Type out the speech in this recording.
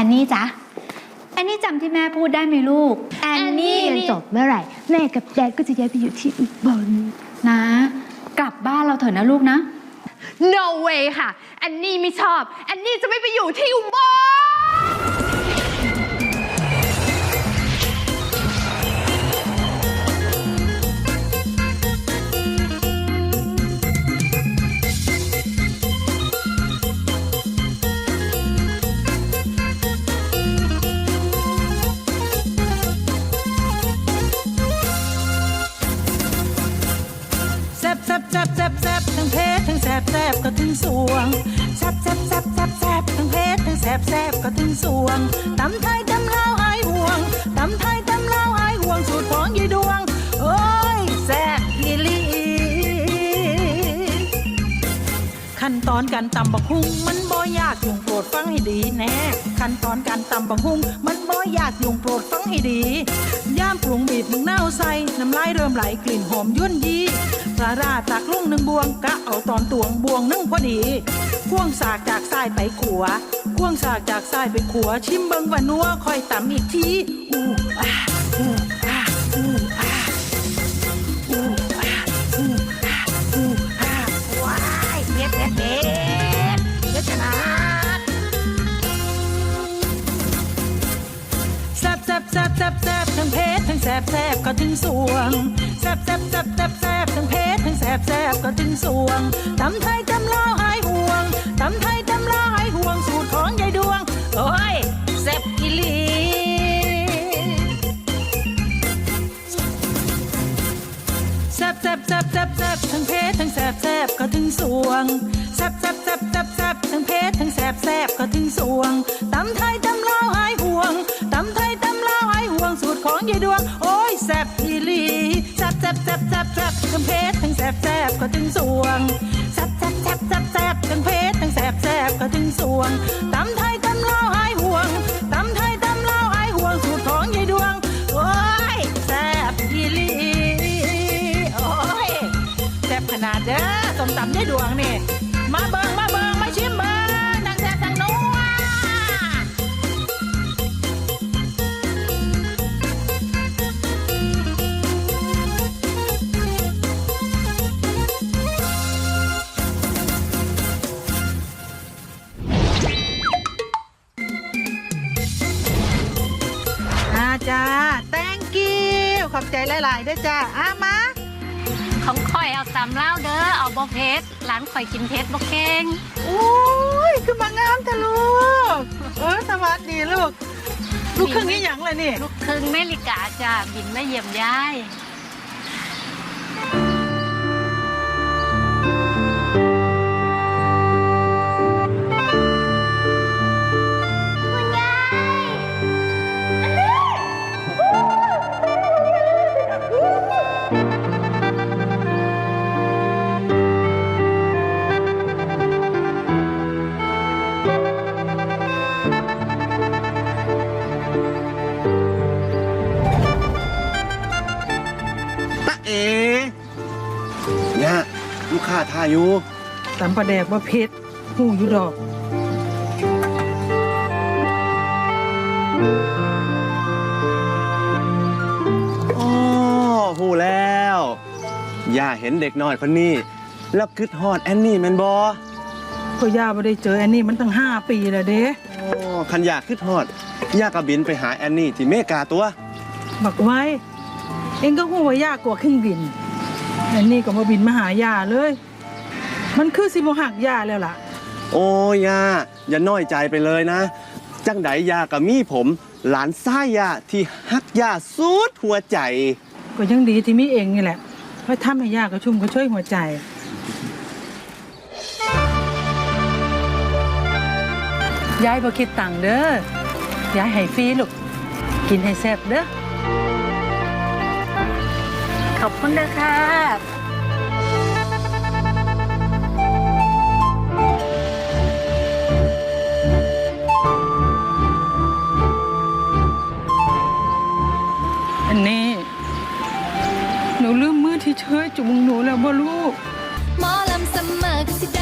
อนนี่จ๊ะแอนนี่จำที่แม่พูดได้ไหมลูกแอนนี่เรียนจบเมื่อไหร่ แม่กับแดดก็จะย้ายไปอยู่ที่อุบลนะ กลับบ้านเราเถอะนะลูกนะ no way ค่ะแอนนี่ไม่ชอบแอนนี่จะไม่ไปอยู่ที่อุบล บแซบแซบแซบแซบทั้งเพชรทั้งแซบแซบก็ถึงสวงแซบแซบแซบแซบแซบทั้งเพชรทั้งแซบแซบก็ถึงสวงตำไทยตำลาวหายห่วงตำไทยตำลาวหายห่วงสูตรของยายดวง โอ้ยแซบอีลีขั้นตอนการตำบักฮุ่งมันบ่ยากยุงโปรดฟังให้ดีแน่ขั้นตอนการตำบักฮุ่งมันบ่ยากยุงโปรดฟังให้ดี ย่ามปรุงบีบมึงเน่าวใส่น้ำลายเริ่มไหลกลิ่นหอมยุ่นยี ปลาราตักลุ่งหนึ่งบวงกะเอาตอนตวงบวงนึ่งพอดีพ่วงสากจากซ้ายไปขวาพ่วงสากจากซ้ายไปขวาชิมเบิงว่านัวคอยตำอีกทีอู้อ่าอู้อ่าอู้ ทั้งเพชรทั้งแซบแซบก็ถึงสวงแซบแซบแซบแซบแซบทั้งเพชรทั้งแซบแซบก็ถึงสวงตำไทยตำลาวหายห่วงตำไทยตำลาวหายห่วงสูตรของยายดวง โอ้ยแซบอีหลีแซบแซบแซบแซบแซบทั้งเพชรทั้งแซบแซบก็ถึงสวงแซบแซบแซบแซบแซบทั้งเพชรทั้งแซบแซบก็ถึงสวงตำไทยตำลาวหายห่วง ทั้งเพชรทั้งแสบแสบก็ถึงสวงแซบแซบแซบแซบแซบทั้งเพชรทั้งแสบแสบก็ถึงสวงตำไทยตำลาวหายห่วงตำไทยตำลาวหายห่วงสูตรของยายดวงโอ้ยแซบอีลีโอ้ยแซบขนาดเด้อส้มตำยายดวงนี่มาเบิง จ้า thank you ขอบใจหลาย ๆ ด้วยจ้าอามาของข่อยเอาตำเล่าวเด้อเอาบ่เพชรร้านข่อยกินเพชรบ่เก่งโอ้ยคือมางามทะลูกเออสวัสดีลูก ลูกครึ่งนี้หยังเลยนี่ ลูกครึ่งเมริกาจ้าบินมาเยี่ยมยาย กค้าทาอยู่ตำปลาแดกว่าเพชรหูอยู่ดอกอ๋อหูแล้วย่าเห็นเด็กน้อยคนนี้ แล้วคิดฮอดแอนนี่แมนบอก็ย่าไม่ได้เจออันนี้มันตั้งห้าปีแล้วเด้อ๋อคันอยากคิดฮอดย่าก็บินไปหาแอนนี่ที่เมกาตัว บักไว้ เองก็หูว่าย่ากลัวเครื่องบิน อันนี้ก็มาบินมาหาย่าเลย มันคือสิบหักย่าแล้วล่ะ โอ้ย่าอย่าน้อยใจไปเลยนะ จังไดย่ากับมีผม หลานซ้ายย่าที่ฮักย่าสุดหัวใจ ก็ยังดีที่มีเองนี่แหละเพราะทำให้ย่ากระชุ่มกระชวยหัวใจ ยายบ่คิดตังค์เด้อ ยายให้ฟรีลูก กินให้แซ่บเด้อ ขอบคุณนะครับอันนี้หนูเริ่มมือที่เชยจุงหนูแล้วบ่ลูก หมอลำสมอก็สิด